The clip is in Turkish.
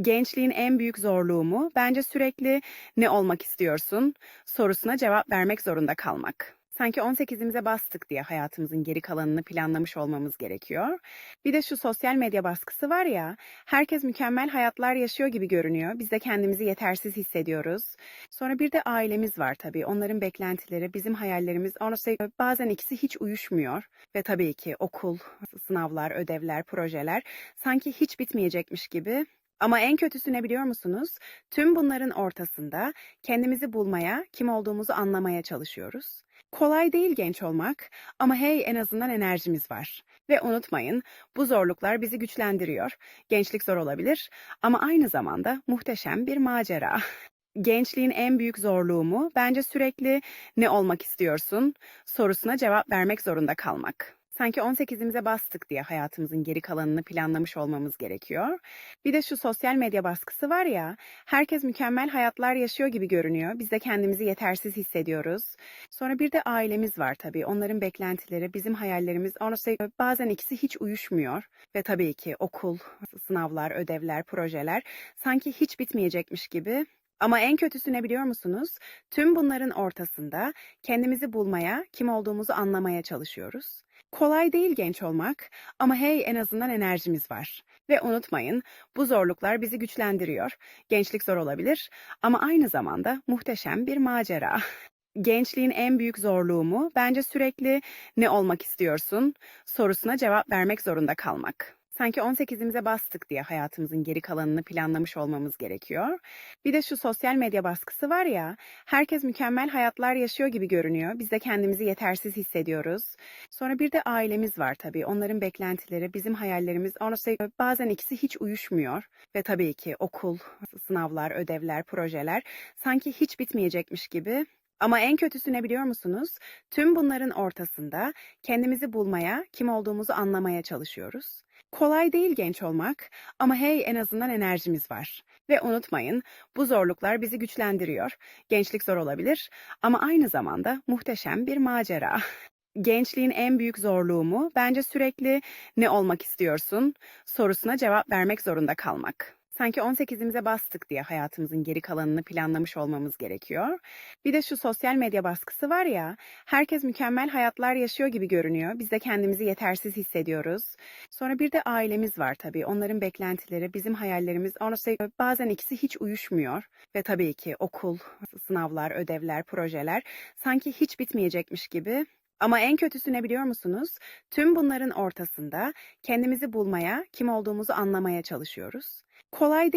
Gençliğin en büyük zorluğu mu? Bence sürekli ne olmak istiyorsun sorusuna cevap vermek zorunda kalmak. Sanki 18'imize bastık diye hayatımızın geri kalanını planlamış olmamız gerekiyor. Bir de şu sosyal medya baskısı var ya, herkes mükemmel hayatlar yaşıyor gibi görünüyor. Biz de kendimizi yetersiz hissediyoruz. Sonra bir de ailemiz var tabii. Onların beklentileri, bizim hayallerimiz, onu bazen ikisi hiç uyuşmuyor. Ve tabii ki okul, sınavlar, ödevler, projeler sanki hiç bitmeyecekmiş gibi ama en kötüsü ne biliyor musunuz? Tüm bunların ortasında kendimizi bulmaya, kim olduğumuzu anlamaya çalışıyoruz. Kolay değil genç olmak ama hey en azından enerjimiz var. Ve unutmayın bu zorluklar bizi güçlendiriyor. Gençlik zor olabilir ama aynı zamanda muhteşem bir macera. Gençliğin en büyük zorluğu mu? Bence sürekli ne olmak istiyorsun sorusuna cevap vermek zorunda kalmak. Sanki 18'imize bastık diye hayatımızın geri kalanını planlamış olmamız gerekiyor. Bir de şu sosyal medya baskısı var ya, herkes mükemmel hayatlar yaşıyor gibi görünüyor. Biz de kendimizi yetersiz hissediyoruz. Sonra bir de ailemiz var tabii. Onların beklentileri, bizim hayallerimiz, onu bazen ikisi hiç uyuşmuyor. Ve tabii ki okul, sınavlar, ödevler, projeler sanki hiç bitmeyecekmiş gibi ama en kötüsü ne biliyor musunuz? Tüm bunların ortasında kendimizi bulmaya, kim olduğumuzu anlamaya çalışıyoruz. Kolay değil genç olmak ama hey en azından enerjimiz var. Ve unutmayın bu zorluklar bizi güçlendiriyor. Gençlik zor olabilir ama aynı zamanda muhteşem bir macera. Gençliğin en büyük zorluğu mu? Bence sürekli ne olmak istiyorsun sorusuna cevap vermek zorunda kalmak. Sanki 18'imize bastık diye hayatımızın geri kalanını planlamış olmamız gerekiyor. Bir de şu sosyal medya baskısı var ya, herkes mükemmel hayatlar yaşıyor gibi görünüyor. Biz de kendimizi yetersiz hissediyoruz. Sonra bir de ailemiz var tabii. Onların beklentileri, bizim hayallerimiz, onu bazen ikisi hiç uyuşmuyor. Ve tabii ki okul, sınavlar, ödevler, projeler sanki hiç bitmeyecekmiş gibi ama en kötüsü ne biliyor musunuz? Tüm bunların ortasında kendimizi bulmaya, kim olduğumuzu anlamaya çalışıyoruz. Kolay değil genç olmak ama hey en azından enerjimiz var. Ve unutmayın bu zorluklar bizi güçlendiriyor. Gençlik zor olabilir ama aynı zamanda muhteşem bir macera. Gençliğin en büyük zorluğu mu? Bence sürekli ne olmak istiyorsun sorusuna cevap vermek zorunda kalmak. Sanki 18'imize bastık diye hayatımızın geri kalanını planlamış olmamız gerekiyor. Bir de şu sosyal medya baskısı var ya, herkes mükemmel hayatlar yaşıyor gibi görünüyor. Biz de kendimizi yetersiz hissediyoruz. Sonra bir de ailemiz var tabii. Onların beklentileri, bizim hayallerimiz, onu bazen ikisi hiç uyuşmuyor. Ve tabii ki okul, sınavlar, ödevler, projeler sanki hiç bitmeyecekmiş gibi ama en kötüsü ne biliyor musunuz? Tüm bunların ortasında kendimizi bulmaya, kim olduğumuzu anlamaya çalışıyoruz. Kolay